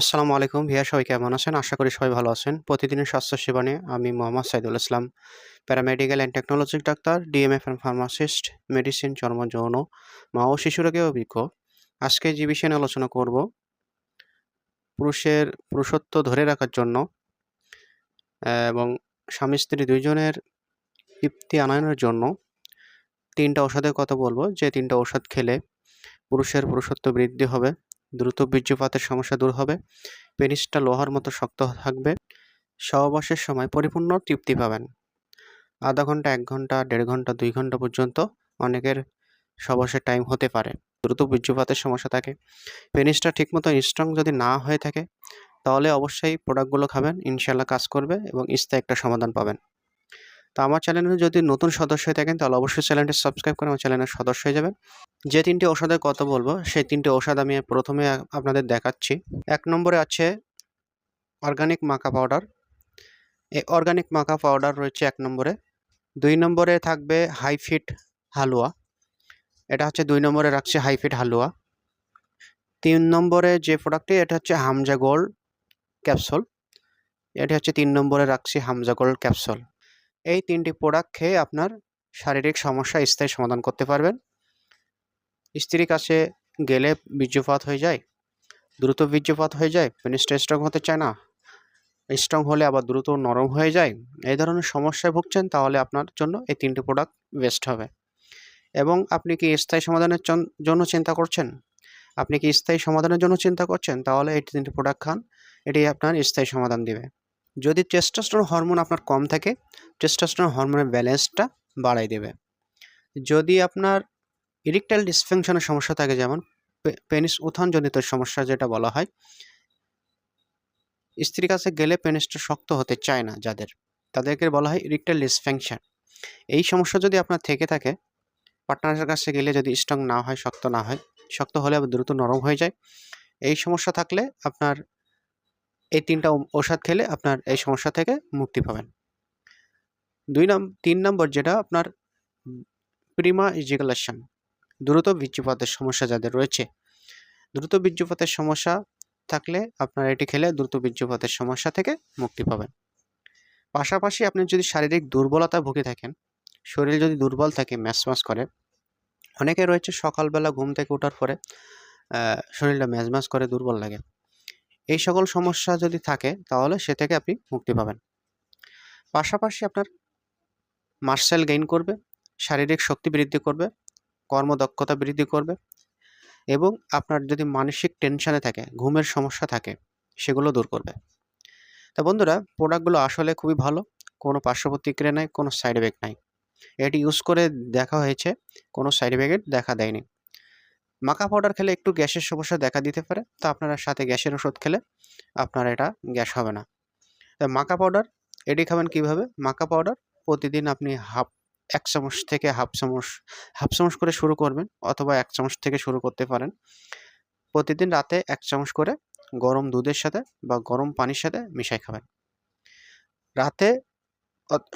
আসসালামু আলাইকুম ভিয়া, সবাই কেমন আছেন? আশা করি সবাই ভালো আছেন। প্রতিদিনের স্বাস্থ্য সেবা নিয়ে আমি Mohammad Saidul Islam, paramedical and technology doctor, DMF and pharmacist, medicine চর্ম যৌন, মা ও শিশুরোগে অভিজ্ঞ। আজকে যে বিষয়ে নিয়ে আলোচনা করব, পুরুষের পুরুষত্ব ধরে রাখার জন্য, এবং স্বামী স্ত্রী দুইজনের তৃপ্তি আনয়নের জন্য তিনটা ঔষধের কথা বলব। যে তিনটা ঔষধ খেলে পুরুষের পুরুষত্ব বৃদ্ধি হবে। দ্রুত বীর্যপাতের সমস্যা দূর হবে। পেনিসটা লোহার মতো শক্ত থাকবে। সহবাসের সময় পরিপূর্ণ তৃপ্তি পাবেন। আধা ঘণ্টা, এক ঘণ্টা, দেড় ঘণ্টা, দুই ঘণ্টা পর্যন্ত অনেকের সহবাসের টাইম হতে পারে। দ্রুত বীর্যপাতের সমস্যা থাকে। পেনিসটা ঠিকমতো স্ট্রং যদি না হয়ে থাকে, তাহলে অবশ্যই প্রোডাক্টগুলো খাবেন ইনশাল্লাহ কাজ করবে এবং স্থায়ী একটা সমাধান পাবেন। তো আমার চ্যানেলে যদি নতুন সদস্য হয়ে থাকেন, তাহলে অবশ্যই চ্যানেলটি সাবস্ক্রাইব করে আমার চ্যানেলের সদস্য হয়ে যাবেন। যে তিনটি ওষুধের কথা বলব, সেই তিনটি ওষুধ আমি প্রথমে আপনাদের দেখাচ্ছি। এক নম্বরে আছে অর্গানিক মাকা পাউডার এই অর্গানিক মাকা পাউডার রয়েছে এক নম্বরে। দুই নম্বরে থাকবে হাইফিট হালুয়া। এটা হচ্ছে দুই নম্বরে রাখছে হাইফিট হালুয়া। তিন নম্বরে যে প্রোডাক্টটি এটা হচ্ছে হামজা গোল্ড ক্যাপসুল এটি হচ্ছে তিন নম্বরে রাখছি হামজা গোল্ড ক্যাপসুল এই তিনটি প্রোডাক্ট খেয়ে আপনার শারীরিক সমস্যা স্থায়ী সমাধান করতে পারবেন। স্ত্রীর কাছে গেলে বীর্যপাত হয়ে যায়, দ্রুত বীর্যপাত হয়ে যায় পেনিসটা স্ট্রং হতে চায় না স্ট্রং হলে আবার দ্রুত নরম হয়ে যায়, এই ধরনের সমস্যায় ভুগছেন তাহলে আপনার জন্য এই তিনটি প্রোডাক্ট বেস্ট হবে। এবং আপনি কি স্থায়ী সমাধানের জন- জন্য চিন্তা করছেন? আপনি কি স্থায়ী সমাধানের জন্য চিন্তা করছেন? তাহলে এই তিনটি প্রোডাক্ট খান, এটি আপনার স্থায়ী সমাধান দিবে। যদি টেস্টোস্টেরন হরমোন আপনার কম থাকে টেস্টোস্টেরন হরমোনের ব্যালেন্সটা বাড়াই দেবে। যদি আপনার ইরিকটাইল ডিসফাংশনের সমস্যা থাকে যেমন পেনিস উত্থানজনিত সমস্যা যেটা বলা হয়, স্ত্রীর কাছে গেলে পেনিসটা শক্ত হতে চায় না যাদের, তাদেরকে বলা হয় ইরিকটাইল ডিসফাংশন এই সমস্যা যদি আপনার থেকে থাকে পার্টনারের কাছে গেলে যদি স্ট্রং না হয়, শক্ত না হয়, শক্ত হলে আবার দ্রুত নরম হয়ে যায়। এই সমস্যা থাকলে আপনার এই তিনটা ও- ঔষধ খেলে আপনার এই সমস্যা থেকে মুক্তি পাবেন। দুই নাম, তিন নম্বর যেটা আপনার প্রিমা ইজিকুলেশন দ্রুত বীর্যপাতের সমস্যা যাদের রয়েছে। দ্রুত বীর্যপাতের সমস্যা থাকলে আপনার এটি খেলে দ্রুত বীর্যপাতের সমস্যা থেকে মুক্তি পাবেন। পাশাপাশি আপনি যদি শারীরিক দুর্বলতা ভুগে থাকেন, শরীর যদি দুর্বল থাকে ম্যাচম্যাচ করে, অনেকে রয়েছে সকালবেলা ঘুম থেকে ওঠার পরে শরীরটা ম্যাজম্যাজ করে, দুর্বল লাগে। এই সকল সমস্যা যদি থাকে, তাহলে সে থেকে আপনি মুক্তি পাবেন। পাশাপাশি আপনার মার্শাল গেইন করবে, শারীরিক শক্তি বৃদ্ধি করবে কর্মদক্ষতা বৃদ্ধি করবে এবং আপনার যদি মানসিক টেনশানে থাকে, ঘুমের সমস্যা থাকে, সেগুলো দূর করবে। তা বন্ধুরা প্রোডাক্টগুলো আসলে খুবই ভালো, কোনো পার্শ্ব নাই, কোনো সাইড এফেক্ট নাই। এটি ইউজ করে দেখা হয়েছে, কোনো সাইড এফেক্ট দেখা দেয়নি। মাকা পাউডার খেলে একটু গ্যাসের সমস্যা দেখা দিতে পারে, তো আপনারা সাথে গ্যাসের ওষুধ খেলে আপনার এটা গ্যাস হবে না। তা মাকা পাউডার এটি খাবেন কীভাবে? মাকা পাউডার প্রতিদিন আপনি হাফ এক চামচ থেকে হাফ চামচ হাফ চামচ করে শুরু করবেন অথবা এক চামচ থেকে শুরু করতে পারেন। প্রতিদিন রাতে এক চামচ করে গরম দুধের সাথে বা গরম পানির সাথে মিশাই খাবেন। রাতে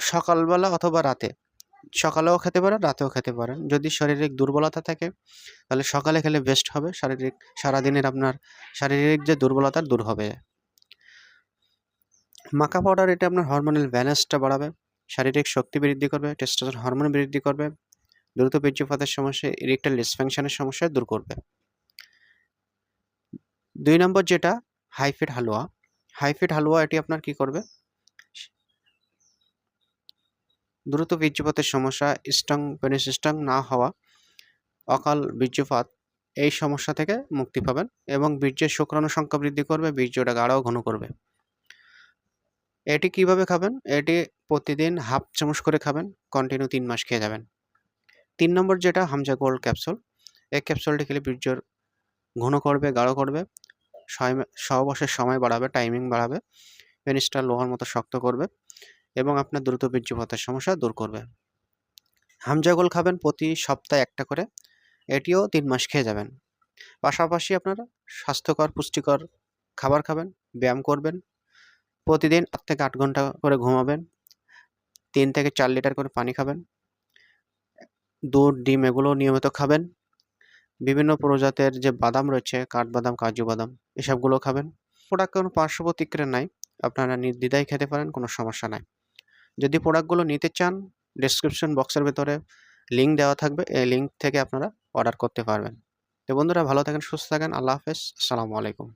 সকালবেলা অথবা রাতে, সকালেও খেতে পারেন, রাতেও খেতে পারেন। যদি শারীরিক দুর্বলতা থাকে, তাহলে সকালে খেলে বেস্ট হবে। শারীরিক, সারাদিনের আপনার শারীরিক যে দুর্বলতা, দূর হবে। মাকা পাউডার এটা আপনার হরমোনাল ব্যালেন্সটা বাড়াবে। শারীরিক শক্তি বৃদ্ধি করবে টেস্টোস্টেরন হরমোন বৃদ্ধি করবে, দ্রুত বীর্যপাতের সমস্যা ইরেকটাইল ডিসফাংশনের সমস্যা দূর করবে। দুই নম্বর যেটা হাইফিট হালুয়া। হাইফিট হালুয়া এটি আপনার কি করবে? দ্রুত বীর্যপাতের সমস্যা স্ট্রং পেনিস না হওয়া, অকাল বীর্যপাত, এই সমস্যা থেকে মুক্তি পাবেন এবং বীর্যের শুক্রাণু সংখ্যা বৃদ্ধি করবে, বীর্যটা গাঢ় ঘন করবে। এটি কীভাবে খাবেন? এটি প্রতিদিন হাফ চামচ করে খাবেন কন্টিনিউ তিন মাস খেয়ে যাবেন। তিন নম্বর যেটা, হামজা গোল্ড ক্যাপসুল। এই ক্যাপসুলটি খেলে বীর্যর ঘন করবে, গাঢ় করবে সহবাসের সময় বাড়াবে টাইমিং বাড়াবে, পেনিসটা লোহার মতো শক্ত করবে এবং আপনার দ্রুত বীর্যপাতের সমস্যা দূর করবে। হামজাগোল খাবেন প্রতি সপ্তাহে একটা করে, এটিও তিন মাস খেয়ে যাবেন। পাশাপাশি আপনারা স্বাস্থ্যকর, পুষ্টিকর খাবার খাবেন, ব্যায়াম করবেন প্রতিদিন আট থেকে আট ঘণ্টা করে ঘুমাবেন। তিন থেকে চার লিটার করে পানি খাবেন। দুধ, ডিম এগুলো নিয়মিত খাবেন। বিভিন্ন প্রজাতের যে বাদাম রয়েছে কাঠবাদাম কাজু বাদাম, এসবগুলো খাবেন। প্রোডাক্ট কোনো পার্শ্ব প্রতিক্রিয়া নাই। আপনারা নির্দ্বিধায় খেতে পারেন, কোনো সমস্যা নাই। যদি প্রোডাক্টগুলো নিতে চান ডিসক্রিপশন বক্সের ভেতরে লিঙ্ক দেওয়া থাকবে। এই লিঙ্ক থেকে আপনারা অর্ডার করতে পারবেন। তো বন্ধুরা, ভালো থাকেন, সুস্থ থাকেন। আল্লাহ হাফেজ। আসসালামু আলাইকুম।